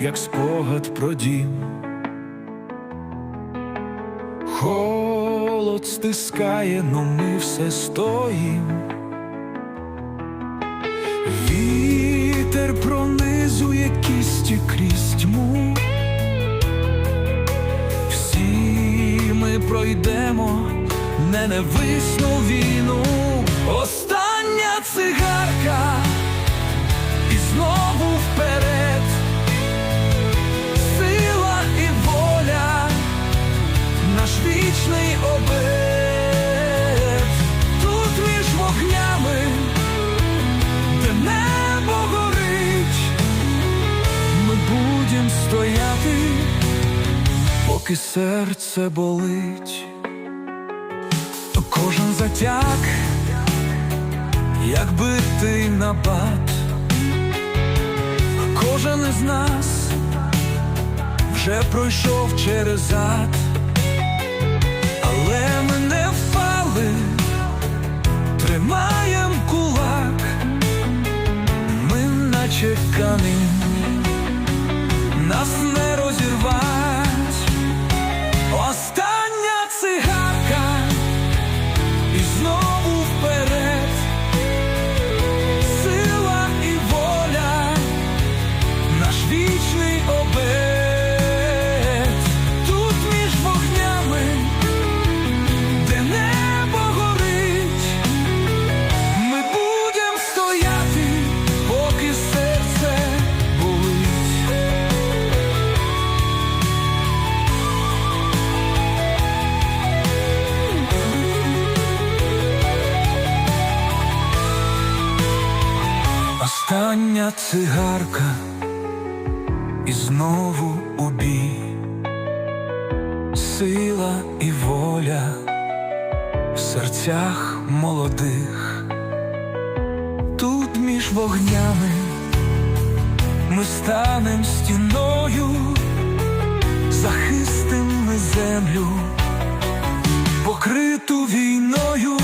як спогад про дім. Холод стискає, но ми все стоїм. Вітер пронизує кісті крізь тьму. Всі ми пройдемо ненависну війну. Остання цигарка стояти, поки серце болить. Кожен затяг, як битий набат, кожен із нас вже пройшов через ад, але ми не впали, тримаєм кулак, ми наче камінь, нас не розірвать. Остання цигарка і знову вперед. Сила і воля, наш вічний обет. Остання цигарка. І знову у бій, сила і воля в серцях молодих, тут між вогнями ми станем стіною, захистим ми землю, покриту війною.